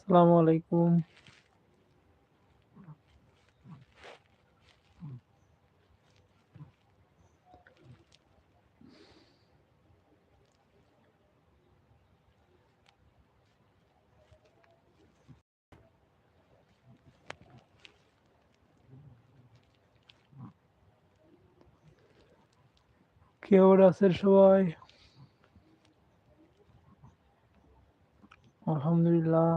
আসসালামু আলাইকুম। কেমন আছেন সবাই? আলহামদুলিল্লাহ।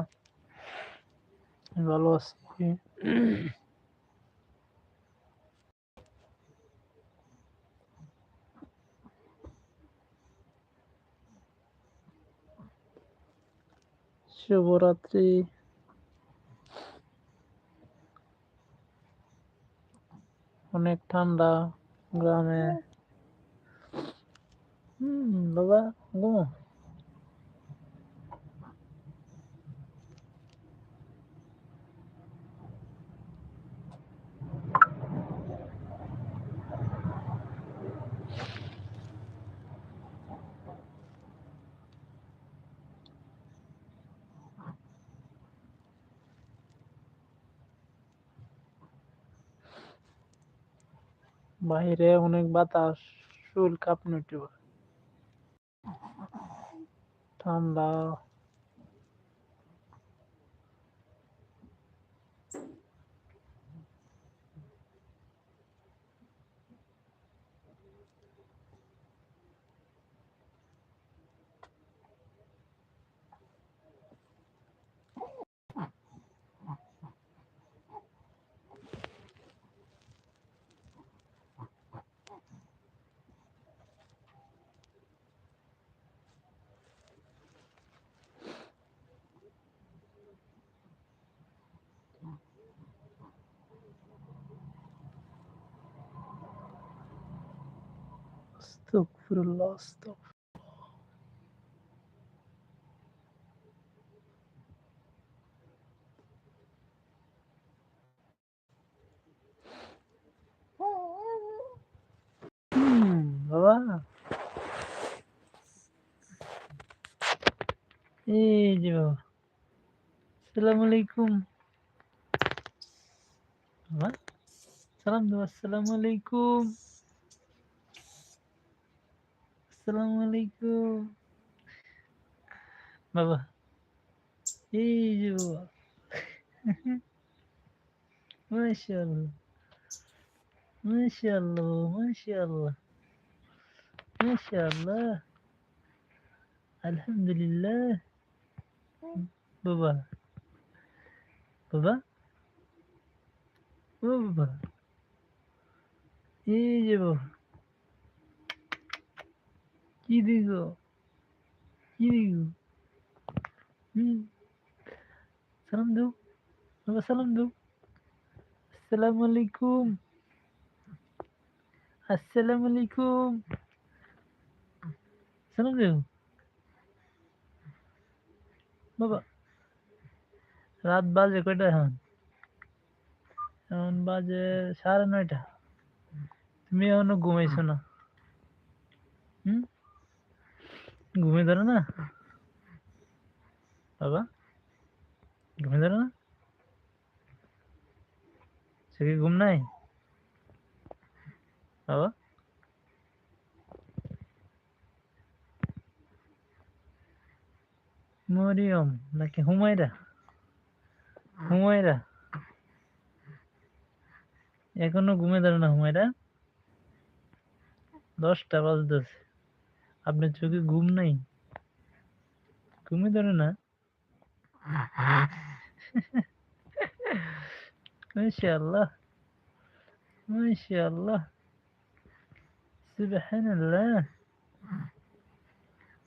ভালো আছি শুভরাত্রি অনেক ঠান্ডা গ্রামে হুম বাবা ঘুমো বাইরে অনেক বাতাস শুল কাঁপনি উঠে ঠান্ডা। আস্তাগফিরুল্লাহ আস্তাগফিরুল্লাহ হুম, বাবা এই যে বাবা আসসালামু আলাইকুম বাবা সালাম দাও আসসালামু আলাইকুম বাবা এই যে বাবা মাশাআল্লাহ মাশাআল্লাহ মাশাআল্লাহ মাশাআল্লাহ আলহামদুলিল্লাহ বাবা বাবা ও বাবা এই যে কি দিগো কি হুম সালাম দাও বাবা সালাম দাও আসসালামু আলাইকুম আসসালামু আলাইকুম সালাম দাও বাবা রাত বাজে কয়টা এখন? এখন বাজে সাড়ে নয়টা। তুমি এখনও ঘুমাইছো না হুম ঘুমে ধরো না। বাবা ঘুমে ধরো না। সে কি ঘুম নাই? বাবা। মরিয়ম, নাকি হুমায়রা? হুমায়রা। এখনও ঘুমে ধরে না হুমায়রা। দশটা বাজতেছে। আপনার চোখে ঘুম নাই? ঘুমে ধরে না? মাশাআল্লাহ মাশাআল্লাহ। সুবহানাল্লাহ।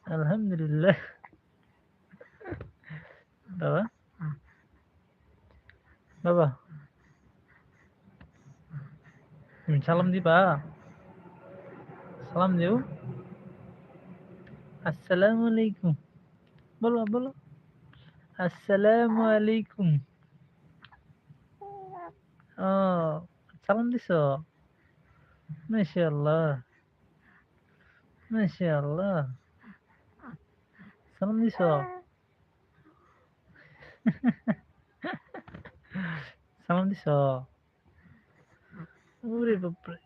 আলহামদুলিল্লাহ। বাবা? বাবা? তুমি সালাম দিবা? সালাম দিও। আসসালামু আলাইকুম বলো বলো আসসালামু আলাইকুম ও সালাম দিছ মাশাআল্লাহ মাশাআল্লাহ সালাম দিছ সালাম দিছ ওরে বাপরে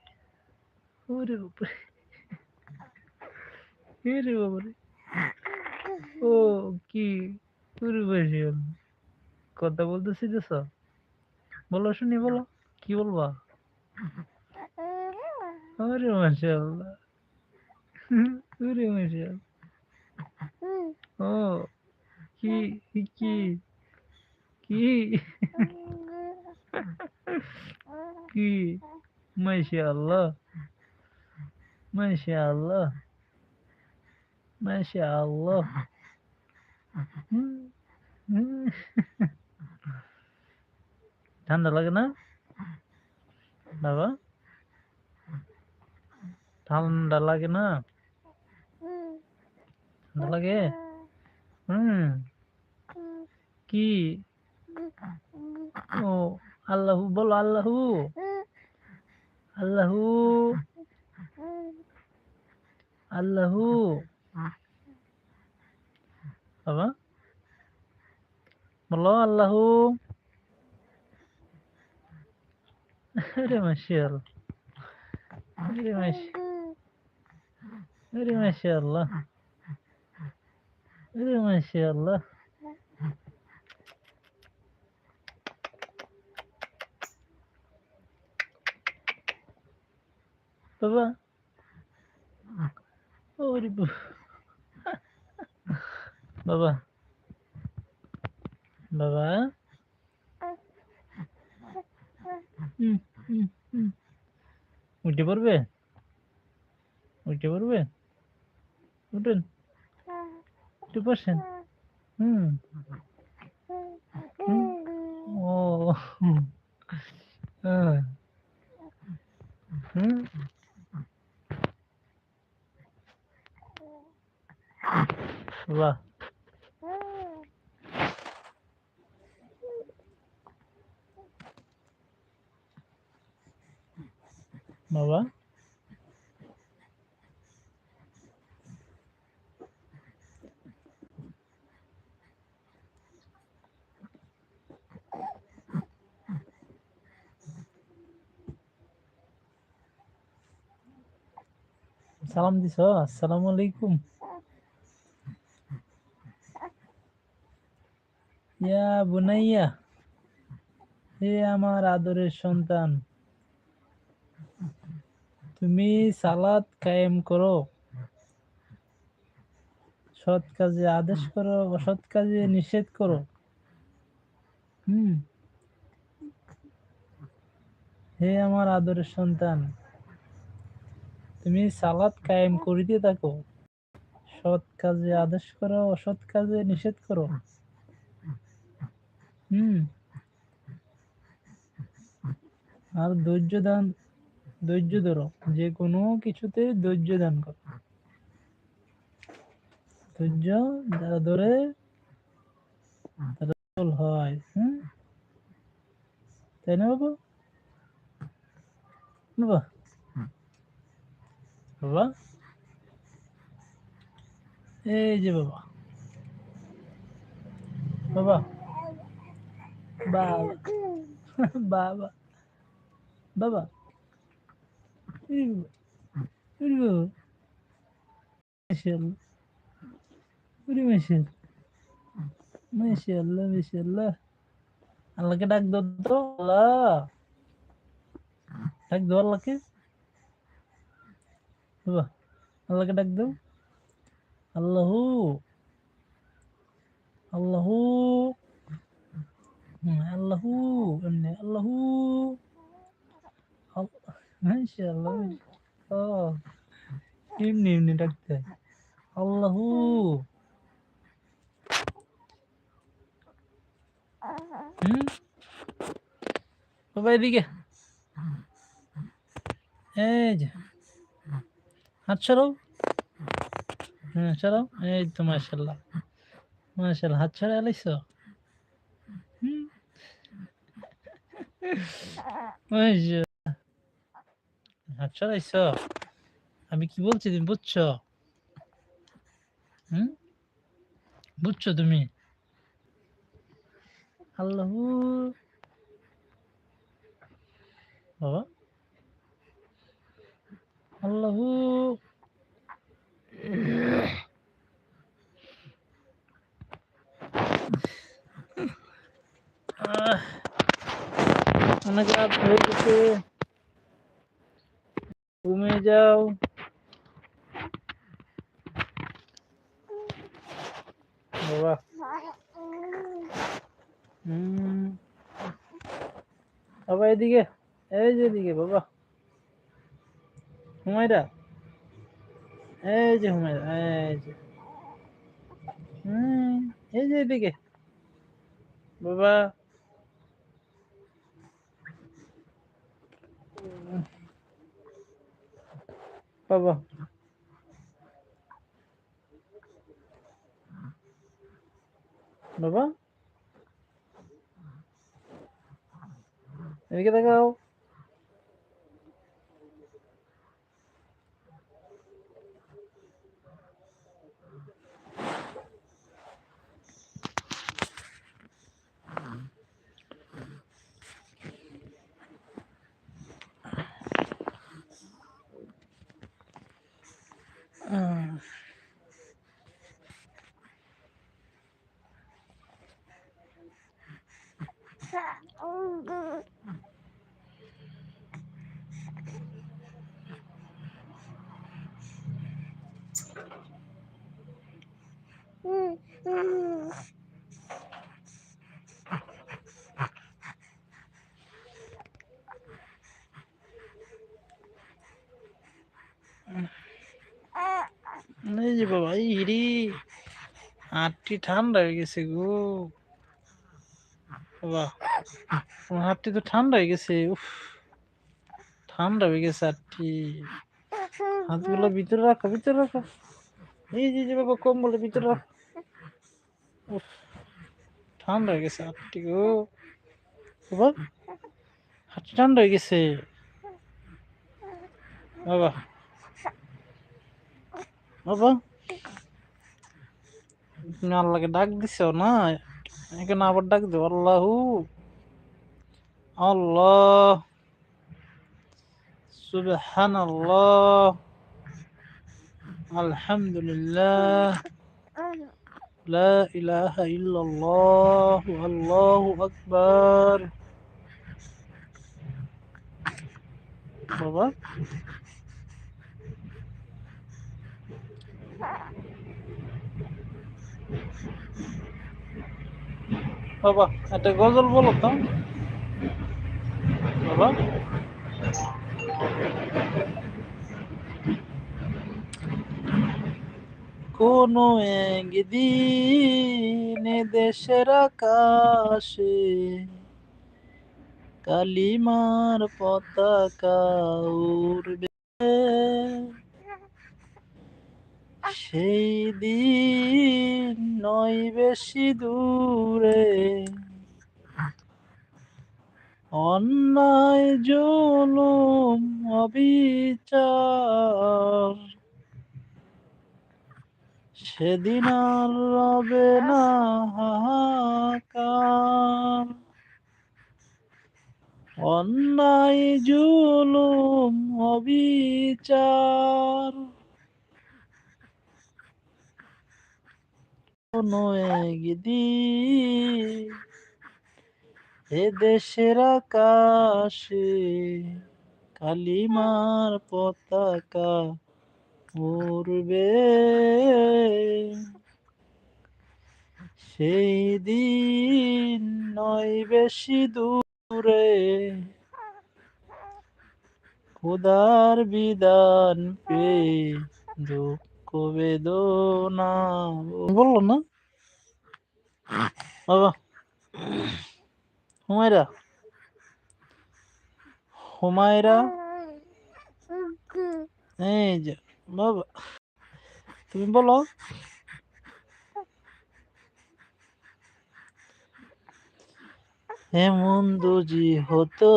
ওরে বাপরে ওরে বাপরে ও কি ওরে বসে কথা বলতে শিখেছ বলো শুনি বলো কি বলবা ওরে মাশাআল্লাহ ওরে মাশাআল্লাহ ও কি কি কি কি মাশাআল্লাহ মাশাআল্লাহ মাশাআল্লাহ হুম, হুম। ঠান্ডা লাগে না বাবা ঠান্ডা লাগে না ঠান্ডা লাগে হুম কি ও আল্লাহু বলো আল্লাহু আল্লাহু আল্লাহু বাবা বলো আল্লাহু আরে মাশাআল্লাহ আরে মাশ আরে মাশাআল্লাহ আরে মাশাআল্লাহ বাবা ওরে বাবা বাবা বাবা হুম হুম হুম উঠে পড়বে? উঠে পড়বে? উঠুন। বসেন। হুম। হুম। ও হ্যাঁ। হুম বাহ বাবা সালাম দিছ, আসসালামু আলাইকুম। ইয়া বুনাইয়া, হে আমার আদরের সন্তান, তুমি সালাত কায়েম করো। সৎ কাজে আদেশ করো, অসৎ কাজে নিষেধ করো। হুম। হে আমার আদরের সন্তান তুমি সালাত কায়েম করিতে থাকো। সৎ কাজে আদেশ করো, অসৎ কাজে নিষেধ করো। হুম। আর ধৈর্য দান, ধৈর্য ধরো, যে কোনো কিছুতে ধৈর্য দান করো। ধৈর্য যারা ধরে, তারা হয়, হুম। তাই না বাবা? বাবা বাবা এই যে বাবা বাবা বাবা বাবা বাবা এই বাবা, এই বাবা মাশাআল্লাহ ওরে মাশাআল্লাহ মাশাআল্লাহ মাশাআল্লাহ আল্লাহকে ডাক দাও তো আল্লাহ ডাক দাও আল্লাহকে বাবা আল্লাহকে ডাক দাও আল্লাহু আল্লাহু হুম, আল্লাহু এমনি আল্লাহু আল- মাশাআল্লাহ মাশাআল্লাহ। ও এমনি এমনি ডাকতে হয়। আল্লাহু হুম বাবা এদিকে এই যে হাত সরাও। হ্যাঁ এই তো হাত হাত আমি কি বলছি তুমি, বুঝছ? হুম? বুঝছ তুমি? আল্লাহ বাবা। আল্লাহু আহ, অনেক রাত হয়ে গেছে ঘুমিয়ে যাও বাবা হুম বাবা এদিকে এই যে এদিকে বাবা হুমায়রা? এই যে হুমায়রা, এই যে। হুম, এই যে এদিকে। বাবা। বাবা। বাবা। এদিকে দেখাও এই যে বাবা, এই হিরি হাতটি ঠান্ডা হয়ে গেছে গো। বাবা, তোমার হাতটি তো ঠান্ডা হয়ে গেছে, উফ। ঠান্ডা হয়ে গেছে হাতটি। হাতগুলো ভিতরে রাখো ভিতরে রাখো। এই যে বাবা, কম্বলের ভিতরে রাখো। উফ, ঠান্ডা হয়ে গেছে হাতটি গো। বাবা, হাতটি ঠান্ডা হয়ে গেছে। বাবা বাবা। তুমি আল্লাহকে ডাক দিছ না? এখানে আবার ডাক দেব আল্লাহু। আল্লাহ। সুবহান আল্লাহ আলহামদুলিল্লাহ। لا إله إلا الله الله أكبر বাবা বাবা একটা গজল বলো তো বাবা কোনো একদিন দেশের আকাশে কালিমার পতাকা উড়বে। সেই দিন নয় বেশি দূরে অন্যায় জুলুম, অবিচার সেদিন আর রবে না অন্যায় জুলুম অবিচার। কোনো এ দেশের আকাশে কালিমার পতাকা উড়বে সেই দিন নয় বেশি দূরে খুদার বিধান পে দুঃখ বেদনা। বলল না? বাবা হুমায়রা হুমায়রা? এই যে। বাবা তুমি বলো। এমন হতো,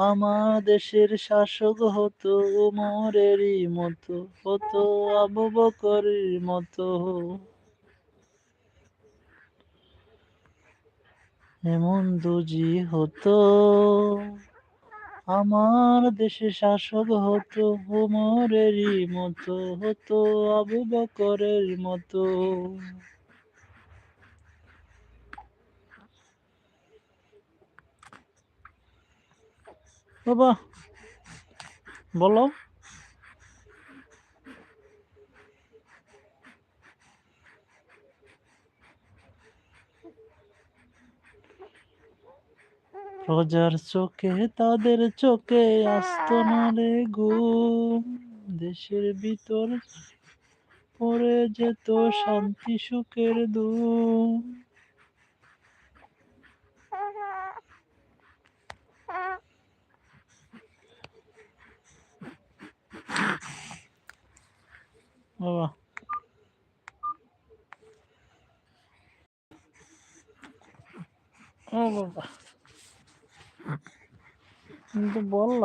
আমার দেশের শাসক হতো উমরেরই মতো হতো, আবু বকরের মতো। এমন হতো আমার দেশে শাসক হতো হোমরেরই মতো হতো আবু বকরের মতো। বাবা বলো। প্রজার চোখে তাদের চোখে আসতো না রে ঘুম। দেশের ভিতর পড়ে যেত শান্তি সুখের দুম। বাবা। ও বাবা। কিন্তু বললাম